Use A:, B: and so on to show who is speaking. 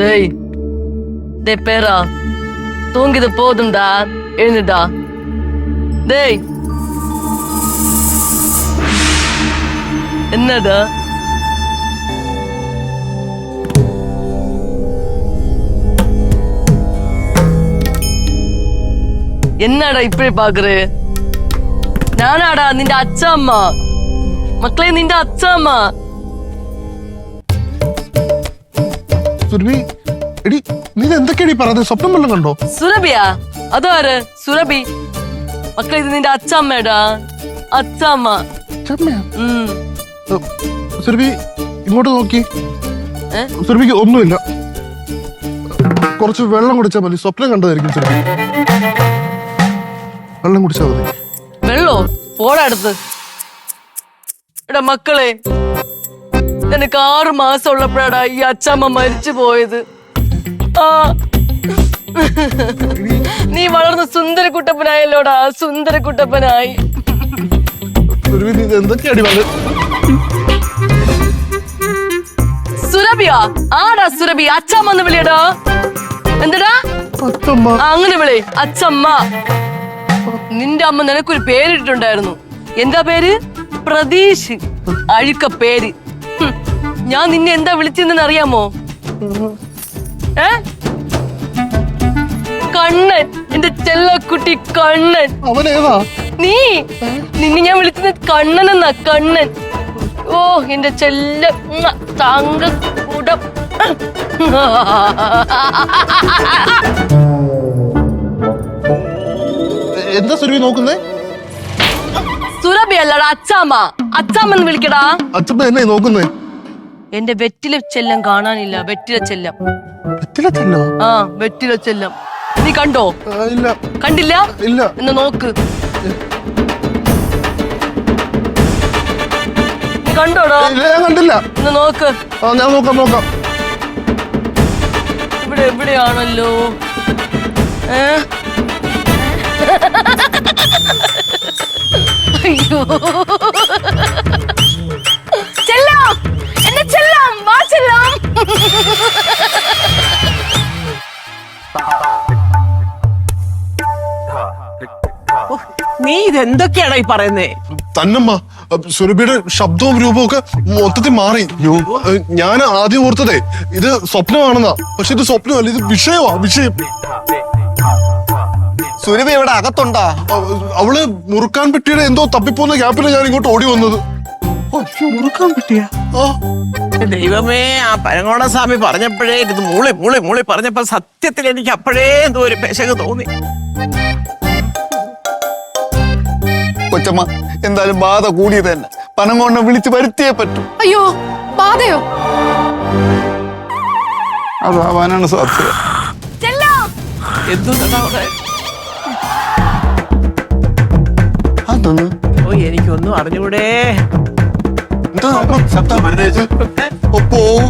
A: டேய் டேய் பேரா தூங்கிது போதும்டா எழுந்துடா. டேய். என்னடா? என்னடா இப்படி பாக்குற? நானாடா நிண்ட அச்சா அம்மா மக்களே நிண்ட அச்சா அம்மா
B: സുരഭി. എടി നീ എന്തൊക്കെയാടി പറഞ്ഞത് സ്വപ്നം വല്ലതും കണ്ടോ?
A: സുരഭിയാ? അതാര്? സുരഭി. മക്കളെ ഇത് നിന്റെ അച്ഛമ്മേടാ. അച്ഛമ്മ.
B: ചമ്മയാ
A: ഉം.
B: സുരഭി ഇങ്ങോട്ട് നോക്കി.
A: ഏ?
B: സുരഭിക്ക് ഒന്നുമില്ല. കുറച്ച് വെള്ളം കുടിച്ചാൽ മതി. സ്വപ്നം കണ്ടതായിരിക്കും സുരഭി. വെള്ളം കുടിച്ചാൽ മതി.
A: വെള്ളോ? പോടാ അടുത്ത്. എടാ മക്കളെ. നിനക്ക് ആറ് മാസം ഉള്ളപ്പോഴാടാ ഈ അച്ഛമ്മ മരിച്ചു പോയത്. ആ. നീ വളർന്ന
B: സുന്ദര കുട്ടപ്പനായല്ലോടാ സുന്ദര കുട്ടപ്പനായി
A: സുരഭിയാ? ആടാ സുരഭി അച്ഛമ്മ എന്ന് വിളിയടാ. എന്തടാ? അങ്ങനെ വിളി. അച്ചമ്മ നിന്റെ അമ്മ നിനക്കൊരു പേരിട്ടിട്ടുണ്ടായിരുന്നു. എന്താ പേര്? പ്രതീഷ്. അഴുക്ക പേര്. ഞാൻ നിന്നെ എന്താ വിളിച്ചെന്ന് അറിയാമോ? ഏ? കണ്ണൻ എന്റെ ചെല്ലക്കുട്ടി കണ്ണൻ.
B: അവൻ ഏതാ
A: നീ നിന്നെ ഞാൻ വിളിച്ചത് കണ്ണൻ എന്നാ കണ്ണൻ. ഓ എന്റെ ചെല്ല താങ്ക കൂടം.
B: എന്താ സുരഭി നോക്കുന്നേ?
A: സുരഭി അല്ലടാ അച്ചാമ്മ. അച്ചാമ്മ എന്ന് വിളിക്കടാ.
B: അച്ഛമ്മ എന്നെ നോക്കുന്നേ?
A: എന്റെ വെറ്റില ചെല്ലം കാണാനില്ല വെറ്റില ചെല്ലം.
B: പറ്റില്ലല്ലോ
A: ആ വെറ്റില ചെല്ലം. നീ കണ്ടോ?
B: ഇല്ല.
A: കണ്ടില്ല?
B: ഇല്ല.
A: എന്ന് നോക്ക്. നീ കണ്ടോടാ?
B: ഇല്ല ഞാൻ കണ്ടില്ല.
A: എന്ന് നോക്ക്.
B: ആ ഞാൻ നോക്കാം നോക്കാം.
A: ഇവിടെ എവിടെയാണല്ലോ? ഏ? അയ്യോ.
C: നീ ഇതെന്തൊക്കെയാണ് ഈ പറയുന്നേ?
B: തന്നമ്മ സുരഭിയുടെ ശബ്ദവും രൂപവും ഒക്കെ മൊത്തത്തിൽ മാറി. ഞാൻ ആദ്യം ഓർത്തതേ ഇത് സ്വപ്നമാണെന്നാ. പക്ഷെ ഇത് സ്വപ്നമല്ല ഇത് വിഷയമാ വിഷയം.
D: സുരഭി ഇവിടെ അകത്തുണ്ടാ?
B: അവൾ മുറുക്കാൻ പെട്ടിയുടെ എന്തോ തപ്പിപ്പോന്ന ഗ്യാപ്പിലാണ് ഞാൻ ഇങ്ങോട്ട് ഓടി വന്നത്.
C: മുറുക്കാൻ പറ്റിയ ദൈവമേ ആ പരങ്ങോട സ്വാമി പറഞ്ഞപ്പോഴേ ഇത് മൂളി മൂളി മൂളി പറഞ്ഞപ്പോ സത്യത്തിൽ എനിക്ക് അപ്പോഴേ എന്തോ ഒരു പേശക തോന്നി.
D: കൊച്ചമ്മ. എന്തായാലും ബാധ കൂടിയത് തന്നെ. പണം കൊണ്ട് വിളിച്ച് വരുത്തിയേ പറ്റൂ.
E: അയ്യോ ബാധയോ?
D: അതാവാനാണ് സാധ്യത. അതൊന്ന്
C: ഓ എനിക്കൊന്നും അറിഞ്ഞൂടെ.
D: എന്താ? ശബ്ദം ഓ,